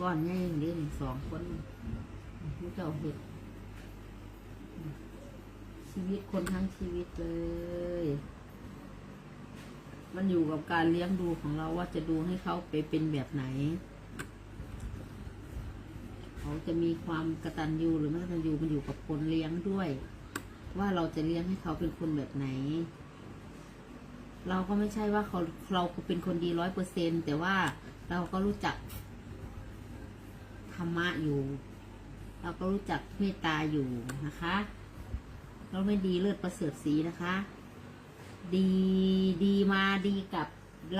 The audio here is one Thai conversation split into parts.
ก้อนใหญ่อย่างนี้นี่สองคนผู้เจ้าเห็ดชีวิตคนทั้งชีวิตเลย มันอยู่กับการเลี้ยงดูของเราว่าจะดูให้เขาไปเป็นแบบไหน เขาจะมีความกระตันยูหรือไม่กระตันยูมันอยู่กับคนเลี้ยงด้วย ว่าเราจะเลี้ยงให้เขาเป็นคนแบบไหน เราก็ไม่ใช่ว่าเขาเราเป็นคนดีร้อยเปอร์เซนแต่ว่าเราก็รู้จัก รรมะอยู่ เราก็รู้จักเมตตาอยู่นะคะ เราไม่ดีเลิศประเสริฐสีนะคะ ดีดีมาดีกับ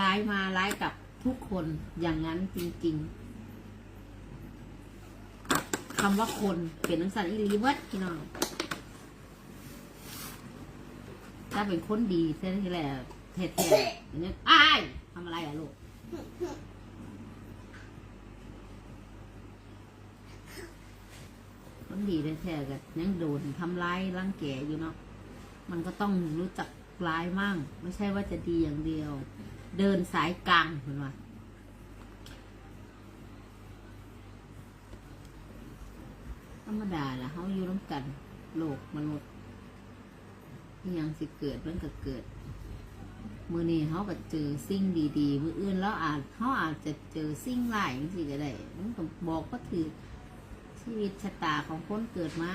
ร้ายมาร้ายกับทุกคนอย่างนั้นจริงๆคำว่าคนเป็นนังสันอีหลีเวัดพี่น้องถ้าเป็นคนดีเท่าไหร่เท่ๆอย่างนี้อ้ายทำอะไรอะลูก คนดีแท้ๆกันยังโดนทำร้ายร่างแก่อยู่เนาะมันก็ต้องรู้จักร้ายมั่ง ไม่ใช่ว่าจะดีอย่างเดียว เดินสายกลางเห็นว่าธรรมดาละเขาอยู่ร่วมกัน โลกมนุษย์ยังสิเกิดมันก็เกิด มือนี้เขาก็เจอสิ่งดีๆมืออื่นแล้วอาจเขาอาจจะเจอสิ่งร้ายอย่างสิก็ได้มันก็บอกก็ถือ ชีวิตชะตาของคนเกิดมา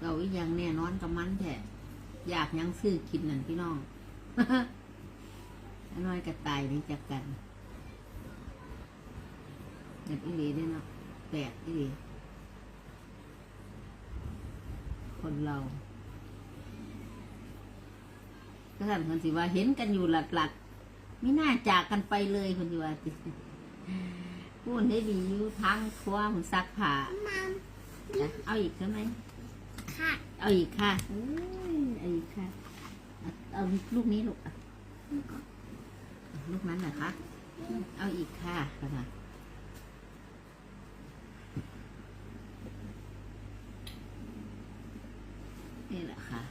เราอีกอย่างแน่นอนกับมันแท้อยากยังซื้อกินนั่นพี่น้องน้อยกระตายนี่จากกันเด็ดอีหลีเนี่ยเนาะแปลกอีหลีคนเราก็ท่านคนสิว่าเห็นกันอยู่หลัดหลัดๆไม่น่าจากกันไปเลยคนสิว่า พูดได้ดีอยู่ทั้งครัวของซักผ้ามัมจ้ะเอาอีกใช่ไหมค่ะเอาอีกค่ะเอ้ยเอาอีกค่ะเอาเอาลูกนี้ลูกอะลูกนั้นเหรอคะเอาอีกค่ะนะคะนี่แหละค่ะ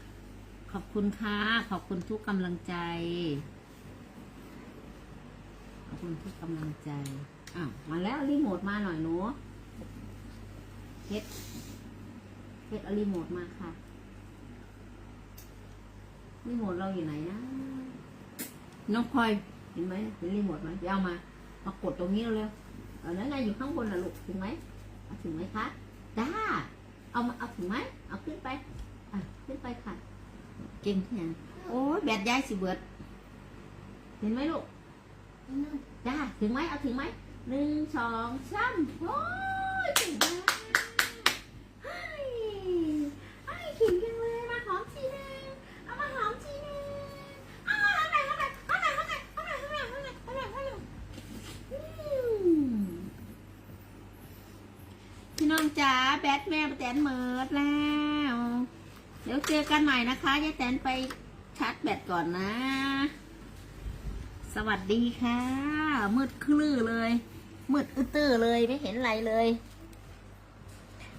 ขอบคุณค่ะ ขอบคุณทุกกำลังใจ ขอบคุณทุกกำลังใจ อ้าวมาแล้วรีโมทมาหน่อยหนูเฮ็ดเฮ็ดเอารีโมทมาค่ะรีโมทเราอยู่ไหนนะน้องพลอยเห็นไหมเห็นรีโมทไหมเดี๋ยวเอามามากดตรงนี้เร็วเอาแล้วไงอยู่ข้างบนน่ะลูกถึงไหมเอาถึงไหมคะจ้าเอามาเอาถึงไหมเอาขึ้นไปอะขึ้นไปค่ะเก่งที่ยังโอ้ยแบตยายสิเบิดเห็นไหมลูกจ้าถึงไหมเอาถึงไหม หนึ่งสองสามโอ้ยถึงแล้วเฮ้ยเฮ้ยขิงจังเลยมาหอมทีนึงเอามาหอมทีนึงเอามาเอาไหนเอาไหนเอาไหนเอาไหนเอาไหนเอาไหนเอาไหนเอาไหนอาไหนอืมพี่น้องจ๋าแบทแม่แตนเมิดแล้ว เดี๋ยวเจอกันใหม่นะคะยายแตนไปชาร์จแบตก่อนนะ สวัสดีค่ะ มืดคลื้อเลย มืดอื้อตื้อเลยไม่เห็นอะไรเลย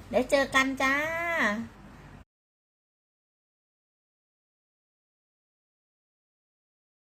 เดี๋ยวเจอกันจ้า